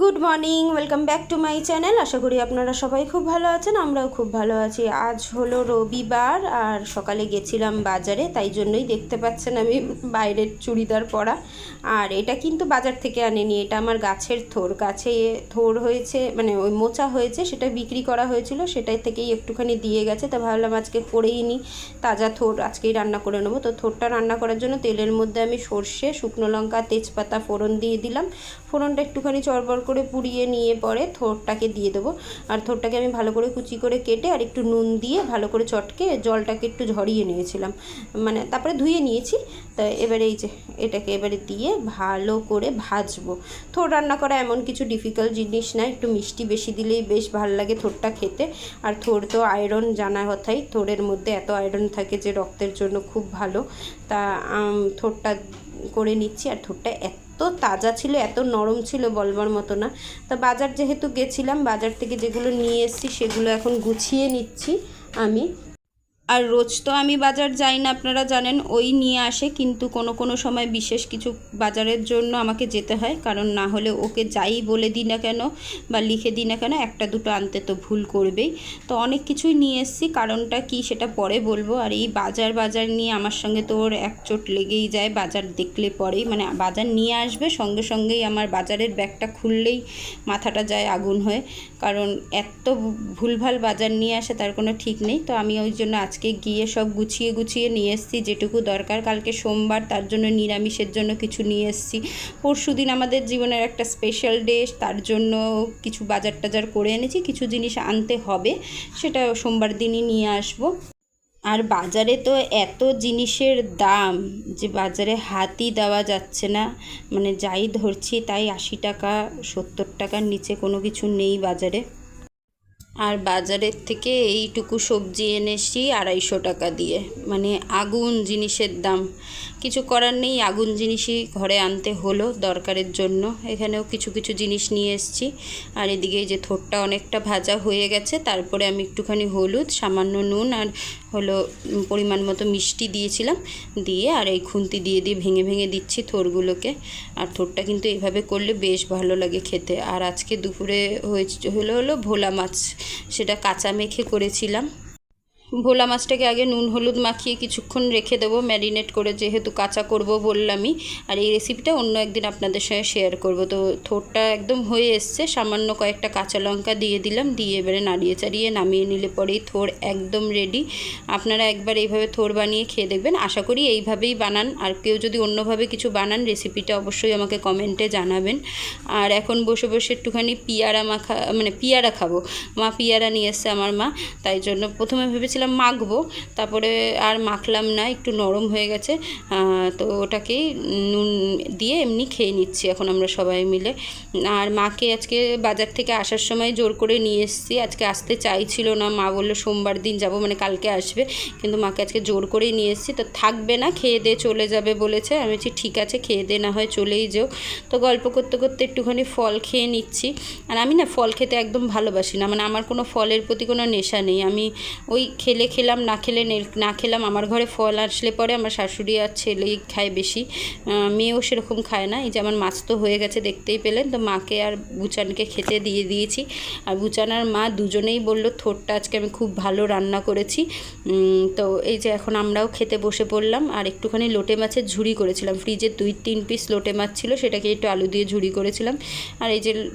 Good morning welcome back to my channel আশা করি আপনারা সবাই খুব ভালো আছেন, আমরাও খুব ভালো আছি। আজ হলো রবিবার আর সকালে গেছিলাম বাজারে, তাই জন্যই দেখতে পাচ্ছেন আমি বাইরের চুড়িদার পরা। আর এটা কিন্তু বাজার থেকে আনিনি, এটা আমার গাছের থোর। গাছে থোর হয়েছে মানে ওই মোচা হয়েছে, সেটা বিক্রি করা হয়েছিল, সেটাই থেকেই একটুখানি দিয়ে গেছে, তা ভাবলাম আজকে করেই নিই তাজা থোর, আজকেই রান্না করে নেব। তো থোরটা রান্না করার জন্য তেলের মধ্যে আমি সর্ষে, শুকনো লঙ্কা, তেজপাতা, ফোড়ন দিয়ে দিলাম। ফোড়নটা একটুখানি চড়বড় করে পুড়িয়ে নিয়ে পরে থোরটাকে দিয়ে দেবো। আর থোরটাকে আমি ভালো করে কুচি করে কেটে আর একটু নুন দিয়ে ভালো করে চটকে জলটাকে একটু ঝরিয়ে নিয়েছিলাম। মানে তারপরে ধুয়ে নিয়েছি। তা এবারে এই যে এটাকে এবারে দিয়ে ভালো করে ভাজবো। থোর রান্না করা এমন কিছু ডিফিকাল্ট জিনিস না, একটু মিষ্টি বেশি দিলেই বেশ ভালো লাগে থোরটা খেতে। আর থোর তো আয়রন জানা কথাই, থোরের মধ্যে এত আয়রন থাকে যে রক্তের জন্য খুব ভালো। তা থোরটা করে নিচ্ছি আর থোরটা এত তাজা ছিল, এত নরম ছিল বলবার মতো না। তা বাজার যেহেতু গেছিলাম, বাজার থেকে যেগুলো নিয়ে এসেছি সেগুলো এখন গুছিয়ে নিচ্ছি আমি। আর রোজ তো আমি বাজার যাই না, আপনারা জানেন, ওই নিয়ে আসে, কিন্তু কোনো কোনো সময় বিশেষ কিছু বাজারের জন্য আমাকে যেতে হয়, কারণ না হলে ওকে যাই বলে দিই না কেন বা লিখে দিই না কেন, একটা দুটো আনতে তো ভুল করবেই। তো অনেক কিছুই নিয়ে এসেছি, কারণটা কি সেটা পরে বলব। আর এই বাজার বাজার নিয়ে আমার সঙ্গে তো ওর এক চোট লেগেই যায়, বাজার দেখলে পরেই মানে বাজার নিয়ে আসবে, সঙ্গে সঙ্গেই আমার বাজারের ব্যাগটা খুললেই মাথাটা যায় আগুন হয়ে, কারণ এত ভুলভাল বাজার নিয়ে আসে, তার কোনো ঠিক নেই। তো আমি ওই জন্য আজকে গিয়ে সব গুছিয়ে গুছিয়ে নিয়ে এসেছি, যেটুকু দরকার। কালকে সোমবার, তার জন্য নিরামিষের জন্য কিছু নিয়ে এসেছি। পরশু দিন আমাদের জীবনের একটা স্পেশাল ডে তার জন্য কিছু বাজার টাজার করে এনেছি, কিছু জিনিস আনতে হবে, সেটা সোমবার দিনই নিয়ে আসব। আর বাজারে তো এত জিনিসের দাম, যে বাজারে হাতই দেওয়া যাচ্ছে না। মানে যাই ধরছি, তাই আশি টাকা, সত্তর টাকার নিচে কোনো কিছু নেই বাজারে। আর বাজারের থেকে এইটুকু সবজি এনেছি আড়াইশো টাকা দিয়ে। মানে আগুন জিনিসের দাম। কিছু করার নেই, আগুন জিনিসই ঘরে আনতে হলো দরকারের জন্য। এখানেও কিছু কিছু জিনিস নিয়ে এসেছি। আর এদিকে যে থোরটা অনেকটা ভাজা হয়ে গেছে। তারপরে আমি একটুখানি হলুদ, সামান্য নুন আর হলো পরিমাণ মতো মিষ্টি দিয়েছিলাম। দিয়ে আর এই খুন্তি দিয়ে দিয়ে ভেঙে ভেঙে দিচ্ছি থোরগুলোকে। আর থোরটা কিন্তু এভাবে করলে বেশ ভালো লাগে খেতে। আর আজকে দুপুরে হয়েছে, হলো হলো ভোলা মাছ। সেটা কাঁচা মেখে করেছিলাম। ভোলা মাছটাকে আগে নুন, হলুদ মাখিয়ে কিছুক্ষণ রেখে দেবো, ম্যারিনেট করে যেহেতু কাঁচা করব বললামই। আর এই রেসিপিটা অন্য একদিন আপনাদের সঙ্গে শেয়ার করব। তো থোরটা একদম হয়ে এসছে, সামান্য কয়েকটা কাঁচা লঙ্কা দিয়ে দিলাম, দিয়ে এবারে নাড়িয়ে চাড়িয়ে নামিয়ে নিলে পরেই থোর একদম রেডি আপনারা একবার এইভাবে থোর বানিয়ে খেয়ে দেখবেন। আশা করি এইভাবেই বানান। আর কেউ যদি অন্যভাবে কিছু বানান রেসিপিটা অবশ্যই আমাকে কমেন্টে জানাবেন। আর এখন বসে বসে একটুখানি পিয়ারা মাখা মানে পিয়ারা খাব। মা পিয়ারা নিয়ে এসছে আমার মা, তাই জন্য প্রথমে ভেবেছিলাম মাখবো, তারপরে আর মাখলাম না, একটু নরম হয়ে গেছে। তো ওটাকেই নুন দিয়ে এমনি খেয়ে নিচ্ছি এখন আমরা সবাই মিলে। আর মাকে আজকে বাজার থেকে আসার সময় জোর করে নিয়ে এসেছি। আজকে আসতে চাইছিল না, মা বলল সোমবার দিন যাব মানে কালকে আসবে। কিন্তু মাকে আজকে জোর করেই নিয়ে এসেছি। তো থাকবে না, খেয়ে দিয়ে চলে যাবে বলেছে। আমি বলছি, ঠিক আছে, খেয়ে দিয়ে না হয় চলেই যেও। তো গল্প করতে করতে একটুখানি ফল খেয়ে নিচ্ছি। আর আমি না ফল খেতে একদম ভালোবাসি না মানে আমার কোনো ফলের প্রতি কোনো নেশা নেই। আমি ওই খেলে খেলাম, না খেলে নে- খেলাম, আমার ঘরে ফল আসলে পরে আমার শাশুড়ি আর ছেলেই খায় বেশি। মেয়েও সেরকম খায় না, এই যে আমার মাছ তো হয়ে গেছে দেখতেই পেলেন, তো মাকে আর বুচানকে খেতে দিয়ে দিয়েছি। আর বুচান আর মা দুজনেই বলল, থোরটা আজকে আমি খুব ভালো রান্না করেছি। তো এই যে এখন আমরাও খেতে বসে পড়লাম, আর একটুখানি লোটে মাছের ঝুড়ি করেছিলাম। ফ্রিজে দুই, তিন পিস লোটে মাছ ছিল, সেটাকে একটু আলু দিয়ে ঝুড়ি করেছিলাম। আর এই যে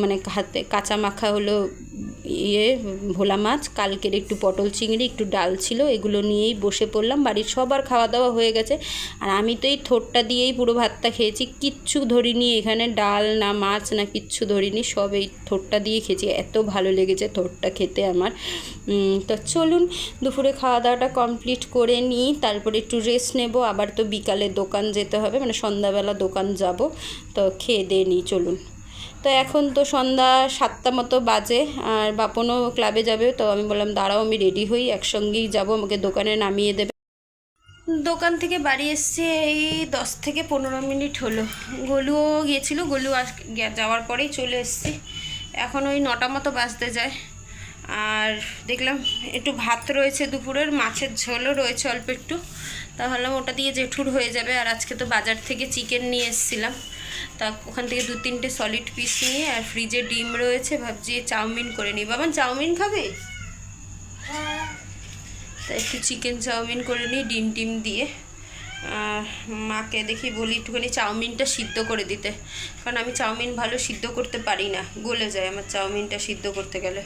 মানে হাতে কাঁচা মাখা হলো ইয়ে ভোলা মাছ, কালকের একটু পটল চিংড়ি, একটু ডাল ছিল, এগুলো নিয়েই বসে পড়লাম। বাড়ির সবার খাওয়া দাওয়া হয়ে গেছে। আর আমি তো এই থোরটা দিয়েই পুরো ভাতটা খেয়েছি। কিচ্ছু ধরিনি এখানে, ডাল না মাছ না কিচ্ছু ধরিনি, সব এই থোরটা দিয়ে খেয়েছি। এত ভালো লেগেছে থোরটা খেতে আমার। তো চলুন, দুপুরে খাওয়া দাওয়াটা কমপ্লিট করে নিই। তারপরে একটু রেস্ট নেব। আবার তো বিকালে দোকান যেতে হবে মানে সন্ধ্যাবেলা দোকান যাব। তো খেয়ে দিয়ে নিই, চলুন। তো এখন তো সন্ধ্যা সাতটা মতো বাজে, আর বাপনও ক্লাবে যাবে, তো আমি বললাম, দাঁড়াও, আমি রেডি হই, একসঙ্গেই যাব, আমাকে দোকানে নামিয়ে দেবে। দোকান থেকে বাড়ি এসছে, এই দশ থেকে পনেরো মিনিট হলো। গলুও গিয়েছিল, গলু আস যাওয়ার পরেই চলে এসছি। এখন ওই নটা মতো বাজতে যায়। আর দেখলাম, একটু ভাত রয়েছে দুপুরের, মাছের ঝোলও রয়েছে অল্প একটু। তা ভাবলাম, ওটা দিয়ে জেঠুর হয়ে যাবে, আর আজকে তো বাজার থেকে চিকেন নিয়ে এসেছিলাম। তা ওখান থেকে দু তিনটে সলিড পিস নিয়ে আর ফ্রিজে ডিম রয়েছে, ভাবছি চাউমিন করে নিই। বাবান, চাউমিন খাবে? তা একটু চিকেন চাউমিন করে নিই, ডিম টিম দিয়ে। মাকে দেখি বলি একটুখানি চাউমিনটা সিদ্ধ করে দিতে। কারণ আমি চাউমিন ভালো সিদ্ধ করতে পারি না, গলে যায় আমার চাউমিনটা সিদ্ধ করতে গেলে।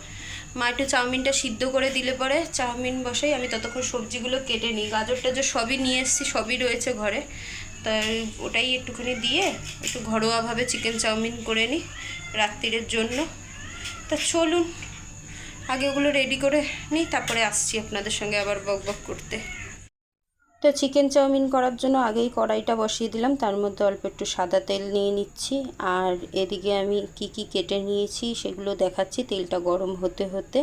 মা একটু চাউমিনটা সিদ্ধ করে দিলে পরে চাউমিন বসাই আমি ততক্ষণ সবজিগুলো কেটে নিই। গাজর টাজর সবই নিয়ে এসেছি, সবই রয়েছে ঘরে। তাই ওটাই একটুখানি দিয়ে একটু ঘরোয়াভাবে চিকেন চাউমিন করে নিই রাত্রিরের জন্য। তা চলুন, আগে ওগুলো রেডি করে নিই, তারপরে আসছি আপনাদের সঙ্গে আবার বক বক করতে। তো চিকেন চাউমিন করার জন্য আগেই কড়াইটা বসিয়ে দিলাম। তার মধ্যে অল্প একটু সাদা তেল নিয়ে নিচ্ছি। আর এদিকে আমি কি কি কেটে নিয়েছি সেগুলো দেখাচ্ছি। তেলটা গরম হতে হতে।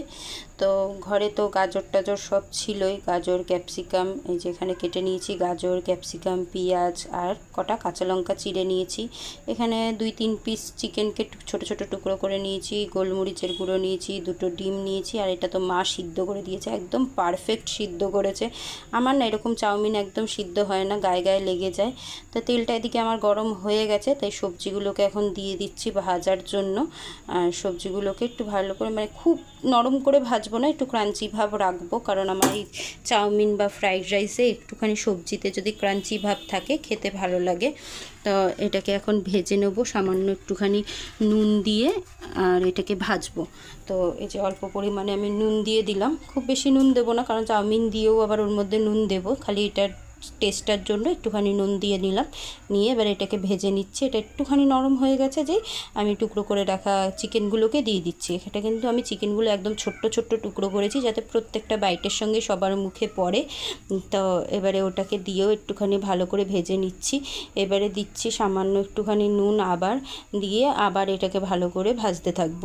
তো ঘরে তো গাজর টাজর সব ছিলই। গাজর, ক্যাপসিকাম, এই যেখানে কেটে নিয়েছি গাজর, ক্যাপসিকাম, পেঁয়াজ আর কটা কাঁচা লঙ্কা চিড়ে নিয়েছি। এখানে দুই তিন পিস চিকেনকে ছোট ছোট টুকরো করে নিয়েছি। গোলমরিচের গুঁড়ো নিয়েছি, দুটো ডিম নিয়েছি। আর এটা তো মা সিদ্ধ করে দিয়েছে, একদম পারফেক্ট সিদ্ধ করেছে। আমার না এরকম চাউমিন একদম সিদ্ধ হয় না, গায়ে গায়ে লেগে যায়। তো তেলটা এদিকে আমার গরম হয়ে গেছে, তাই সবজিগুলোকে এখন দিয়ে দিচ্ছি ভাজার জন্য। আর সবজিগুলোকে একটু ভালো করে মানে খুব নরম করে ভাজবো না, একটু ক্রাঞ্চি ভাব রাখব। কারণ আমার এই চাউমিন বা ফ্রাইড রাইসে একটুখানি সবজিতে যদি ক্রাঞ্চি ভাব থাকে, খেতে ভালো লাগে। তো এটাকে এখন ভেজে নেব, সামান্য একটুখানি নুন দিয়ে, আর এটাকে ভাজবো। তো এই যে অল্প পরিমাণে আমি নুন দিয়ে দিলাম। খুব বেশি নুন দেবো না, কারণ চাউমিন দিয়েও আবার ওর মধ্যে নুন দেবো, খালি এটার টেস্টার জন্য একটুখানি নুন দিয়ে নিলাম। নিয়ে এবার এটাকে ভেজে নিচ্ছি। এটা একটুখানি নরম হয়ে গেছে যে আমি টুকরো করে রাখা চিকেনগুলোকে দিয়ে দিচ্ছি। এটা কিন্তু আমি চিকেনগুলো একদম ছোট্ট ছোট্ট টুকরো করেছি যাতে প্রত্যেকটা বাইটের সঙ্গে সবার মুখে পড়ে। তো এবারে ওটাকে দিয়েও একটুখানি ভালো করে ভেজে নিচ্ছি। এবারে দিচ্ছি সামান্য একটুখানি নুন আবার দিয়ে আবার এটাকে ভালো করে ভাজতে থাকব।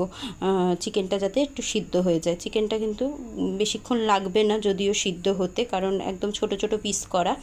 চিকেনটা যাতে একটু সিদ্ধ হয়ে যায়। চিকেনটা কিন্তু বেশিক্ষণ লাগবে না যদিও সিদ্ধ হতে, কারণ একদম ছোট ছোট পিস করা।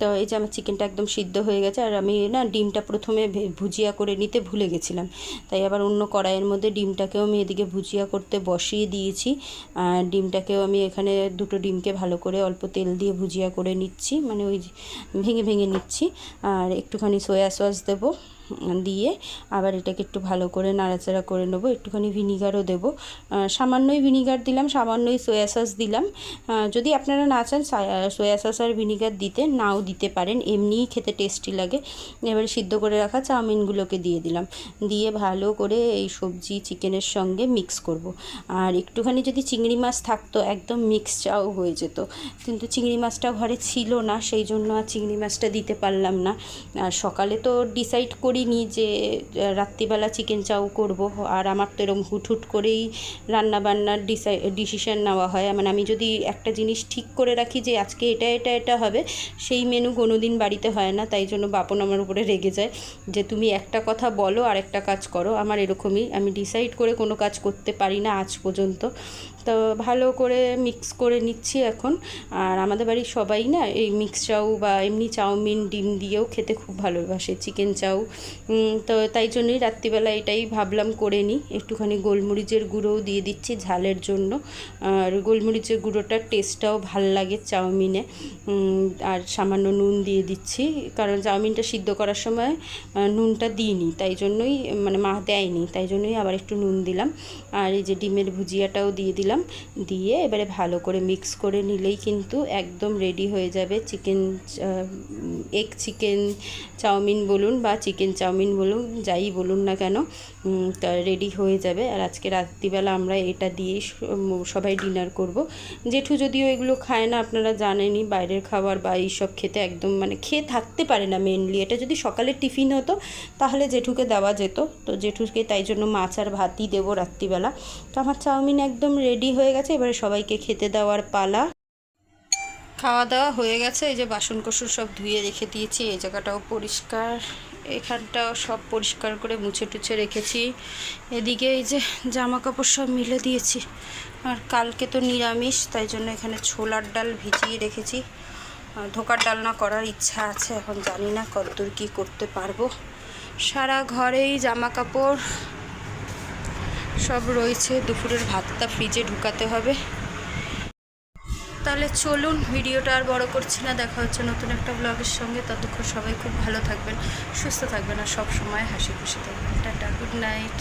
তো এই যে আমার চিকেনটা একদম সিদ্ধ হয়ে গেছে, আর আমি না ডিমটা প্রথমে ভুজিয়া করে নিতে ভুলে গেছিলাম। তাই আবার অন্য কড়াইয়ের মধ্যে ডিমটাকেও আমি এদিকে ভুজিয়া করতে বসিয়ে দিয়েছি। আর ডিমটাকেও আমি এখানে দুটো ডিমকে ভালো করে অল্প তেল দিয়ে ভুজিয়া করে নিচ্ছি মানে ওই ভেঙে ভেঙে নিচ্ছি। আর একটুখানি সয়া সস দেবো দিয়ে, আবার এটাকে একটু ভালো করে নাড়াচাড়া করে নেব, একটুখানি ভিনিগারও দেবো। সামান্যই ভিনিগার দিলাম, সামান্যই সোয়া সস দিলাম। যদি আপনারা না চান সোয়া সস আর ভিনিগার দিতে, নাও দিতে পারেন, এমনিই খেতে টেস্টি লাগে। এবারে সিদ্ধ করে রাখা চাউমিনগুলোকে দিয়ে দিলাম। দিয়ে ভালো করে এই সবজি চিকেনের সঙ্গে মিক্স করব। আর একটুখানি যদি চিংড়ি মাছ থাকতো, একদম মিক্স চাও হয়ে যেত। কিন্তু চিংড়ি মাছটা ঘরে ছিল না, সেই জন্য আর চিংড়ি মাছটা দিতে পারলাম না। আর সকালে তো ডিসাইড করিনি যে, রাত্রিবেলা চিকেন চাউ করব। আর আমার তো এরকম হুট হুট করেই রান্না বান্নার ডিসাই ডিসিশান নেওয়া হয়। মানে আমি যদি একটা জিনিস ঠিক করে রাখি যে, আজকে এটা এটা এটা হবে, সেই মেনু কোনো দিন বাড়িতে হয় না, তাই জন্য বাপন আমার উপরে রেগে যায় যে তুমি একটা কথা বলো আর একটা কাজ করো। আমার এরকমই, আমি ডিসাইড করে কোনো কাজ করতে পারি না আজ পর্যন্ত। তো ভালো করে মিক্স করে নিচ্ছি এখন। আর আমাদের বাড়ির সবাই না এই মিক্স চাউ বা এমনি চাউমিন, ডিম দিয়েও খেতে খুব ভালোবাসে চিকেন চাউ। তো তাই জন্যই রাত্রিবেলা এটাই ভাবলাম করে নিই। একটুখানি গোলমরিচের গুঁড়োও দিয়ে দিচ্ছি ঝালের জন্য। আর গোলমরিচের গুঁড়োটার টেস্টটাও ভালো লাগে চাউমিনে। আর সামান্য নুন দিয়ে দিচ্ছি। কারণ চাউমিনটা সিদ্ধ করার সময় নুনটা দিইনি। তাই জন্যই মানে মা দেয়নি। তাই জন্যই আবার একটু নুন দিলাম। আর এই যে ডিমের ভুজিয়াটাও দিয়ে দিলাম। দিলাম। দিয়ে এবারে ভালো করে মিক্স করে নিলেই কিন্তু একদম রেডি হয়ে যাবে চিকেন এগ চিকেন চাউমিন বলুন বা চিকেন চাউমিন বলুন, যাই বলুন না কেন তা রেডি হয়ে যাবে। আর আজকে রাত্রিবেলা আমরা এটা দিয়েই সবাই ডিনার করব। জেঠু যদিও এগুলো খায় না, আপনারা জানেনই, বাইরের খাবার বা এইসব খেতে একদম মানে খেয়ে থাকতে পারে না মেনলি এটা যদি সকালের টিফিন হতো, তাহলে জেঠুকে দেওয়া যেত। তো জেঠুকে তাই জন্য মাছ আর ভাতই দেবো রাত্রিবেলা। তো আমার চাউমিন একদম রেডি হয়ে গেছে, এবারে সবাইকে খেতে দেওয়ার পালা। খাওয়া দাওয়া হয়ে গেছে, এই যে বাসন কোসন সব ধুয়ে রেখে দিয়েছি, এই জায়গাটাও পরিষ্কার। এখানটাও সব পরিষ্কার করে মুছে টুছে রেখেছি। এদিকে এই যে জামা কাপড় সব মিলে দিয়েছি, আর কালকে তো নিরামিষ, তাই জন্য এখানে ছোলার ডাল ভিজিয়ে রেখেছি। ধোকার ডালনা করার ইচ্ছা আছে, এখন জানি না কতদূর কী করতে পারব। সারা ঘরেই জামা কাপড় সব রয়েছে, দুপুরের ভাতটা ফ্রিজে ঢুকাতে হবে। তাহলে চলুন, ভিডিওটা আর বড় করছি না, দেখা হচ্ছে নতুন একটা ব্লগের সঙ্গে। ততক্ষণ সবাই খুব ভালো থাকবেন, সুস্থ থাকবেন, আর সব সময় হাসি খুশি থাকবেন। Tata good night